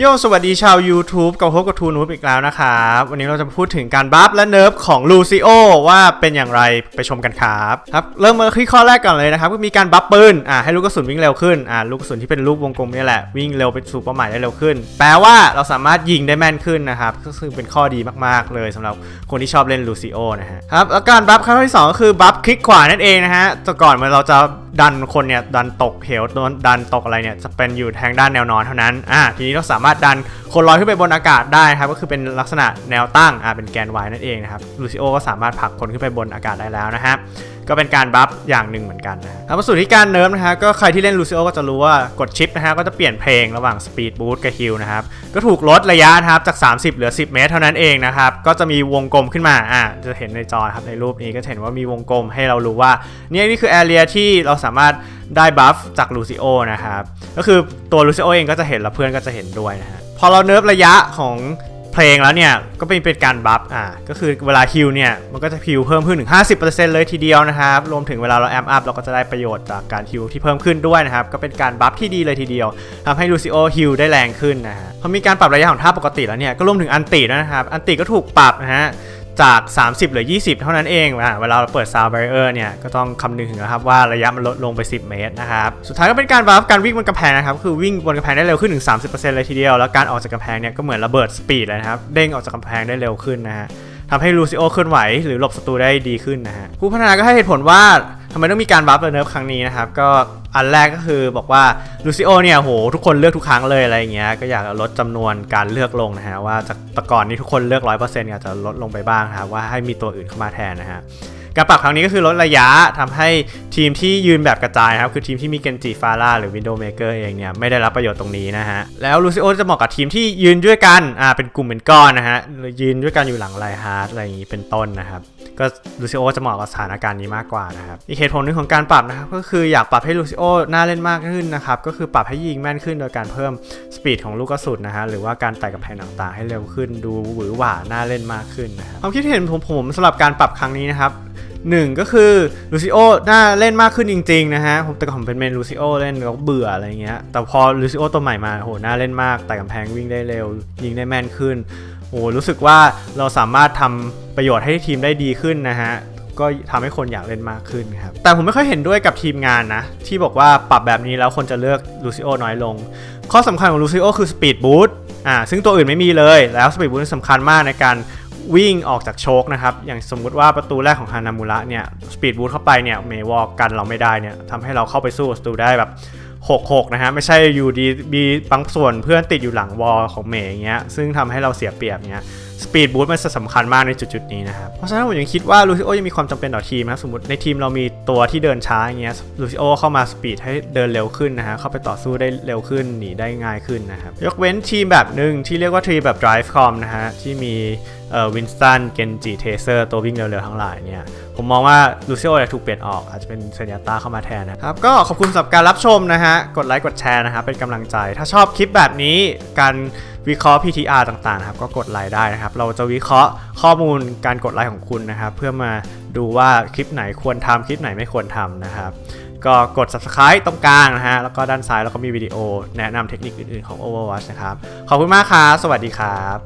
โยสวัสดีชาว YouTube กับพบกับทูนูบอีกแล้วนะครับ วันนี้เราจะพูดถึงการบัฟและเนิร์ฟของลูซิโอว่าเป็นอย่างไรไปชมกันครับครับ เริ่มมาที่ข้อแรกก่อนเลยนะครับ ก็มีการบัฟปืนอ่าให้ลูกกระสุนวิ่งเร็วขึ้นอ่าลูกกระสุนที่เป็นรูปวงกลมนี่แหละวิ่งเร็วไปสู่เป้าหมายได้เร็วขึ้น แปลว่าเราสามารถยิงได้แม่นขึ้นนะครับก็คือเป็นข้อดีมากๆเลยสำหรับคนที่ชอบเล่นลูซิโอนะฮะครับแล้วการบัฟครั้งที่สองก็คือบัฟคลิกขวานั่นเองนะฮะแต่ก่อนเมื่อเราจะ ดันคนเนี่ยดันตกเหวโดนดันตกอะไรเนี่ยจะเป็นอยู่ทางด้านแนวนอนเท่านั้นอ่าทีนี้เราสามารถดันคนลอยขึ้นไปบนอากาศได้ครับก็คือเป็นลักษณะแนวตั้งอ่าเป็นแกน y นั่นเองนะครับลูซิโอก็สามารถผลักคนขึ้นไปบนอากาศได้แล้วนะครับก็เป็นการบัฟอย่างหนึ่งเหมือนกันนะครับมาสู่ที่การเนิร์ฟนะฮะก็ใครที่เล่นลูซิโอก็จะรู้ว่ากดชิปนะฮะก็จะเปลี่ยนเพลงระหว่างสปีดบูทกับฮิลนะครับก็ถูกลดระยะนะครับจาก 30 เหลือ 10 เมตร เท่านั้นเองนะครับก็จะมีวงกลมขึ้นมาอ่าจะเห็นในจอครับในรูปนี้ก็เห็นว่ามีวงกลมให้เรารู้ว่าเนี่ยนี่คือแอเรียที่เราสามารถได้บัฟจากลูซิโอนะครับก็คือตัวลูซิโอเองก็จะเห็นแล้วเพื่อนก็จะเห็นด้วยนะฮะพอเราเนิร์ฟระยะของ เพลงแล้วเนี่ย ก็เป็นเป็นการบัฟอ่าก็คือเวลาฮิลเนี่ย มันก็จะฮิลเพิ่มขึ้นถึง 50%เลยทีเดียวนะครับ รวมถึงเวลาเราแอมอัพเราก็จะได้ประโยชน์จากการฮิลที่เพิ่มขึ้นด้วยนะครับ ก็เป็นการบัฟที่ดีเลยทีเดียวทำให้ลูซิโอฮิลได้แรงขึ้นนะฮะพอมีการปรับระยะของท่าปกติแล้วเนี่ยก็รวมถึงอันติด้วยนะครับอันติก็ถูกปรับนะฮะ จาก 30เหรือ 20 เท่านั้นเองอะเวลาเราเปิดซาวเบรเออร์เนี่ย ก็ต้องคำนึงถึงนะครับว่าระยะมันลดลงไป 10 เมตรนะครับ สุดท้ายก็เป็นการบัฟการวิ่งบนกำแพงนะครับ คือวิ่งบนกำแพงได้เร็วขึ้นถึง 30%เลยทีเดียว แล้วการออกจากกำแพงเนี่ยก็เหมือนระเบิดสปีดเลยนะครับ เด้งออกจากกำแพงได้เร็วขึ้นนะฮะทำให้ลูซิโอเคลื่อนไหวหรือหลบศัตรูได้ดีขึ้นนะฮะผู้พัฒนาก็ให้เหตุผลว่า ทำไมต้องมีการบัฟเนิร์ฟครั้งนี้นะครับ ก็อันแรกก็คือบอกว่าลูซิโอเนี่ยโหทุกคนเลือกทุกครั้งเลยอะไรอย่างเงี้ยก็อยากลดจำนวนการเลือกลงนะฮะว่าจากแต่ก่อนนี้ทุกคนเลือกร้อยเปอาจจะลดลงไปบ้างครับว่าให้มีตัวอื่นเข้ามาแทนนะฮะ การปรับครั้งนี้ก็คือลดระยะทำให้ทีมที่ยืนแบบกระจายครับ คือทีมที่มีเกนจิฟาร่าหรือวินโดว์เมเกอร์เองเนี่ยไม่ได้รับประโยชน์ตรงนี้นะฮะ แล้วลูซิโอจะเหมาะกับทีมที่ยืนด้วยกันอ่าเป็นกลุ่มเป็นก้อนนะฮะยืนด้วยกันอยู่หลังไลฮาร์ดอะไรอย่างนี้เป็นต้นนะครับก็ลูซิโอจะเหมาะกับสถานการณ์นี้มากกว่านะครับอีกเหตุผลหนึ่งของการปรับนะครับก็คืออยากปรับให้ลูซิโอน่าเล่นมากขึ้นนะครับก็คือปรับให้ยิงแม่นขึ้นโดยการเพิ่มสปีดของลูกกระสุนนะฮะหรือว่าการไต่กำแพงต่างๆ ให้เร็วขึ้นดูหวือหวาน่าเล่นมากขึ้นนะครับความคิดเห็นของผมสำหรับการปรับครั้งนี้นะครับ หนึ่งก็คือลูซิโอน่าเล่นมากขึ้นจริงๆนะฮะผมแต่ก่อนผมเป็นเมนลูซิโอเล่นแล้วเบื่ออะไรเงี้ยแต่พอลูซิโอตัวใหม่มาโหน่าเล่นมากแต่กำแพงวิ่งได้เร็ว ยิงได้แม่นขึ้นโหรู้สึกว่าเราสามารถทำประโยชน์ให้ทีมได้ดีขึ้นนะฮะก็ทำให้คนอยากเล่นมากขึ้นครับ แต่ผมไม่ค่อยเห็นด้วยกับทีมงานนะ ที่บอกว่าปรับแบบนี้แล้วคนจะเลือกลูซิโอน้อยลง ข้อสำคัญของลูซิโอคือสปีดบูทอ่าซึ่งตัวอื่นไม่มีเลยแล้วสปีดบูทสำคัญมากในการ วิ่งออกจากโชคนะครับ อย่างสมมุติว่าประตูแรกของฮานามุระเนี่ยสปีดบูทเข้าไปเนี่ยเมวอลกันเราไม่ได้เนี่ยทำให้เราเข้าไปสู้ศัตรูได้แบบ6-6นะฮะไม่ใช่อยู่ดีมีบางส่วนเพื่อนติดอยู่หลังวอลของเมย์อย่างเงี้ยซึ่งทำให้เราเสียเปรียบเงี้ย สปีดบูทมันสำคัญมากในจุดๆนี้นะครับ เพราะฉะนั้นผมยังคิดว่าลูซิโอยังมีความจำเป็นต่อทีมนะสมมติในทีมเรามีตัวที่เดินช้าอย่างเงี้ยลูซิโอเข้ามาสปีดให้เดินเร็วขึ้นนะฮะเข้าไปต่อสู้ได้เร็วขึ้นหนีได้ง่ายขึ้นนะครับยกเว้นทีมแบบหนึ่งที่เรียกว่าทีมแบบ drive com นะฮะที่มีเอ่อวินสตันเกนจิเทเซอร์ตัววิ่งเร็วๆทั้งหลายเนี่ยผมมองว่าลูซิโอจะถูกเปลี่ยนออกอาจจะเป็นเซนยาต้าเข้ามาแทนนะครับ ก็ขอบคุณสำหรับการรับชมนะฮะกดไลค์กดแชร์นะครับเป็นกำลังใจ ถ้าชอบคลิปแบบนี้การ วิเคราะห์ PTR ต่างๆนะครับก็กดไลค์ได้นะครับ เราจะวิเคราะห์ข้อมูลการกดไลค์ของคุณนะครับ เพื่อมาดูว่าคลิปไหนควรทำคลิปไหนไม่ควรทำนะครับ ก็กด subscribe ตรงกลางนะฮะแล้วก็ด้านซ้ายแล้วก็มีวิดีโอแนะนำเทคนิคอื่นๆของ Overwatch นะครับ ขอบคุณมากครับสวัสดีครับ